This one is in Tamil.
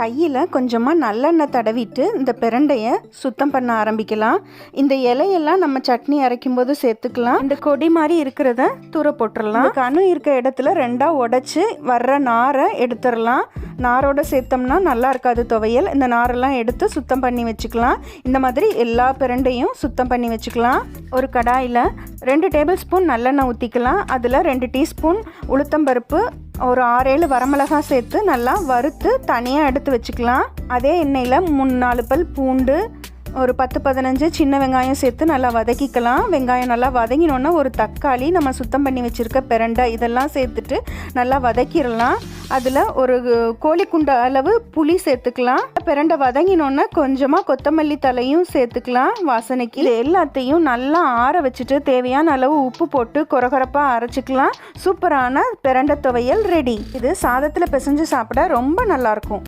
கையில் கொஞ்சமாக நல்லெண்ணெய் தடவிட்டு இந்த பிரண்டையை சுத்தம் பண்ண ஆரம்பிக்கலாம். இந்த இலையெல்லாம் நம்ம சட்னி அரைக்கும் போது சேர்த்துக்கலாம். இந்த கொடி மாதிரி இருக்கிறத தூர போட்டுடலாம் கணு இருக்க இடத்துல ரெண்டாக உடைச்சி வர்ற நாரை எடுத்துடலாம் நாரோட சேர்த்தோம்னா நல்லா இருக்காது துவையல். இந்த நாரெல்லாம் எடுத்து சுத்தம் பண்ணி வச்சுக்கலாம். இந்த மாதிரி எல்லா பிரண்டையும் சுத்தம் பண்ணி வச்சுக்கலாம். ஒரு கடாயில் ரெண்டு டேபிள் ஸ்பூன் நல்லெண்ணெய் ஊற்றிக்கலாம் அதில் ரெண்டு டீஸ்பூன் உளுத்தம்பருப்பு ஒரு ஆறேழு வரமிளகாய் சேர்த்து நல்லா வறுத்து தனியாக எடுத்து வச்சுக்கலாம். அதே எண்ணெயில் மூணு நாலு பல் பூண்டு ஒரு பத்து பதினஞ்சு சின்ன வெங்காயம் சேர்த்து நல்லா வதக்கிக்கலாம். வெங்காயம் நல்லா வதங்கினோன்னா ஒரு தக்காளி நம்ம சுத்தம் பண்ணி வச்சுருக்க பிரண்டை இதெல்லாம் சேர்த்துட்டு நல்லா வதக்கிடலாம். அதில் ஒரு கோழி குண்டு அளவு புளி சேர்த்துக்கலாம். பிரண்டை வதங்கினோன்னா கொஞ்சமாக கொத்தமல்லி தலையும் சேர்த்துக்கலாம் வாசனைக்கு. இது எல்லாத்தையும் நல்லா ஆற வச்சுட்டு தேவையான அளவு உப்பு போட்டு கொரகொரப்பாக அரைச்சிக்கலாம். சூப்பரான பிரண்டை துவையல் ரெடி. இது சாதத்தில் பிசைஞ்சு சாப்பிட ரொம்ப நல்லாயிருக்கும்